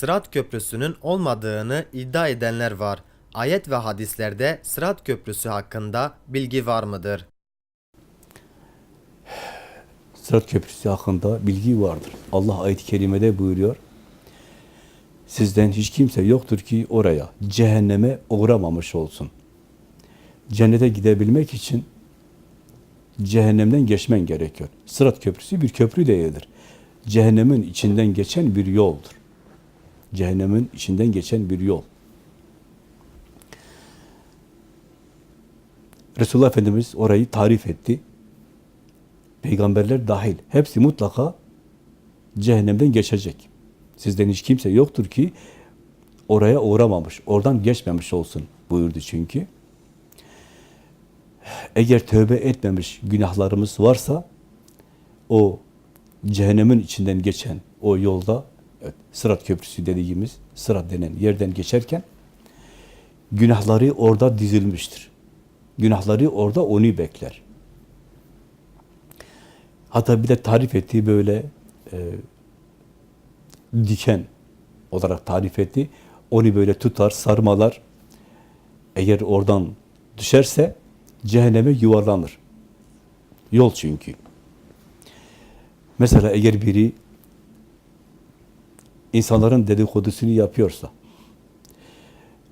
Sırat Köprüsü'nün olmadığını iddia edenler var. Ayet ve hadislerde Sırat Köprüsü hakkında bilgi var mıdır? Sırat Köprüsü hakkında bilgi vardır. Allah ayet-i kerimede buyuruyor. Sizden hiç kimse yoktur ki oraya cehenneme uğramamış olsun. Cennete gidebilmek için cehennemden geçmen gerekiyor. Sırat Köprüsü bir köprü değildir. Cehennemin içinden geçen bir yoldur. Cehennemin içinden geçen bir yol. Resulullah Efendimiz orayı tarif etti. Peygamberler dahil. Hepsi mutlaka cehennemden geçecek. Sizden hiç kimse yoktur ki oraya uğramamış, oradan geçmemiş olsun buyurdu çünkü. Eğer tövbe etmemiş günahlarımız varsa o cehennemin içinden geçen o yolda evet, Sırat Köprüsü dediğimiz Sırat denen yerden geçerken günahları orada dizilmiştir. Günahları orada onu bekler. Hatta bir de tarif ettiği böyle e, diken olarak tarif etti. Onu böyle tutar, sarmalar. Eğer oradan düşerse cehenneme yuvarlanır. Yol çünkü. Mesela eğer biri insanların dedikodusunu yapıyorsa,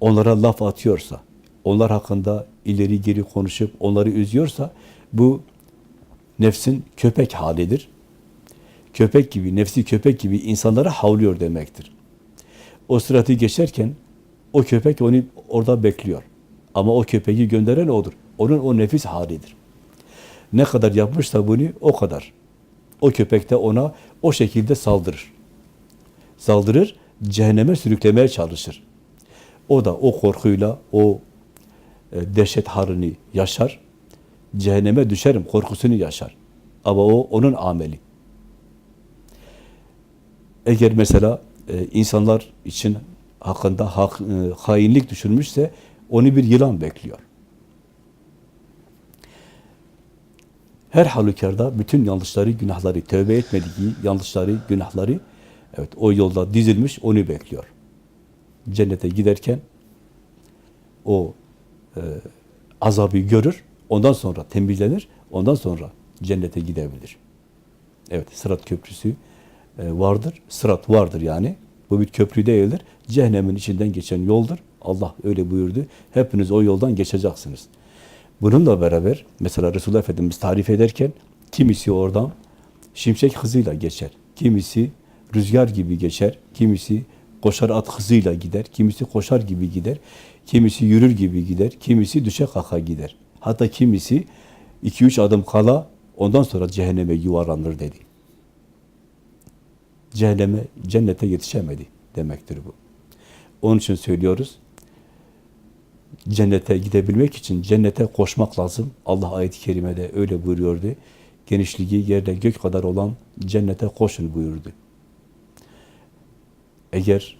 onlara laf atıyorsa, onlar hakkında ileri geri konuşup onları üzüyorsa, bu nefsin köpek halidir. Köpek gibi, nefsi köpek gibi insanlara havlıyor demektir. O sıratı geçerken o köpek onu orada bekliyor. Ama o köpeği gönderen odur. Onun o nefis halidir. Ne kadar yapmışsa bunu o kadar. O köpek de ona o şekilde saldırır. Saldırır, cehenneme sürüklemeye çalışır. O da o korkuyla, o e, dehşet harını yaşar. Cehenneme düşerim korkusunu yaşar. Ama o onun ameli. Eğer mesela e, insanlar için hakkında hak, e, hainlik düşünmüşse onu bir yılan bekliyor. Her halükarda bütün yanlışları, günahları, tövbe etmediği yanlışları, günahları evet o yolda dizilmiş onu bekliyor. Cennete giderken o e, azabı görür, ondan sonra temizlenir, ondan sonra cennete gidebilir. Evet, Sırat Köprüsü e, vardır, sırat vardır yani. Bu bir köprü değildir. Cehennemin içinden geçen yoldur. Allah öyle buyurdu. Hepiniz o yoldan geçeceksiniz. Bununla beraber mesela Resulullah Efendimiz tarif ederken kimisi oradan şimşek hızıyla geçer. Kimisi rüzgar gibi geçer. Kimisi koşar at hızıyla gider. Kimisi koşar gibi gider. Kimisi yürür gibi gider. Kimisi düşe kaka gider. Hatta kimisi iki üç adım kala ondan sonra cehenneme yuvarlanır dedi. Cehenneme, cennete yetişemedi demektir bu. Onun için söylüyoruz. Cennete gidebilmek için cennete koşmak lazım. Allah ayet-i kerimede öyle buyuruyordu. Genişliği yerde gök kadar olan cennete koşun buyurdu. Eğer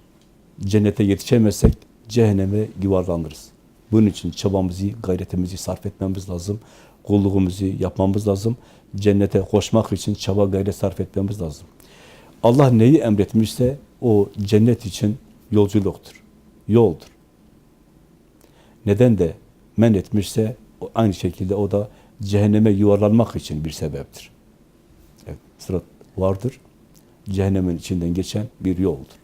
cennete yetişemezsek cehenneme yuvarlanırız. Bunun için çabamızı, gayretimizi sarf etmemiz lazım. Kulluğumuzu yapmamız lazım. Cennete koşmak için çaba gayret sarf etmemiz lazım. Allah neyi emretmişse o cennet için yolculuktur, yoldur. Neden de men etmişse aynı şekilde o da cehenneme yuvarlanmak için bir sebeptir. Evet, sırat vardır. Cehennemin içinden geçen bir yoldur.